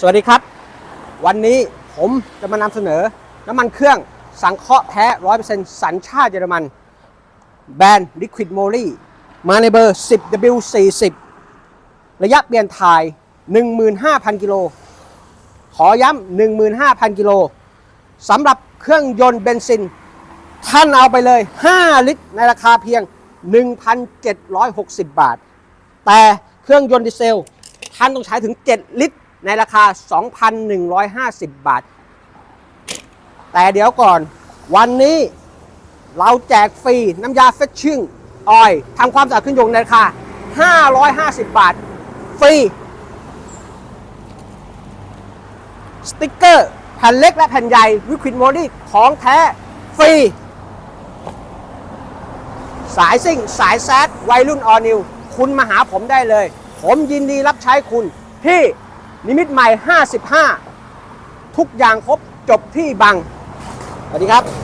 สวัสดีครับ วันนี้ผมจะมานำเสนอน้ำมันเครื่องสังเคราะห์แท้ 100%สัญชาติเยอรมัน แบรนด์ Liquid Moly มาในเบอร์ 10W40 ระยะเปลี่ยนถ่าย 15,000 กิโล ขอย้ำ 15,000 กิโลสำหรับเครื่องยนต์เบนซิน ท่านเอาไปเลย 5 ลิตรในราคาเพียง 1,760 บาท แต่เครื่องยนต์ดีเซล ท่านต้องใช้ถึง 7 ลิตร ในราคา 2,150 บาท แต่เดี๋ยวก่อน วันนี้เราแจกฟรีน้ำยาเฟชชิ่งออยทำความสะอาดเครื่องยนต์ในราคา 550 บาท ฟรี สติกเกอร์ แผ่นเล็กและแผ่นใหญ่วิควิดโมดี้ของแท้ ฟรี สายซิ่ง สายแซดวัยรุ่นออนิว คุณมาหาผมได้เลย ผมยินดีรับใช้คุณที่ นิมิตใหม่ 55 ทุกอย่างครบจบที่บัง สวัสดีครับ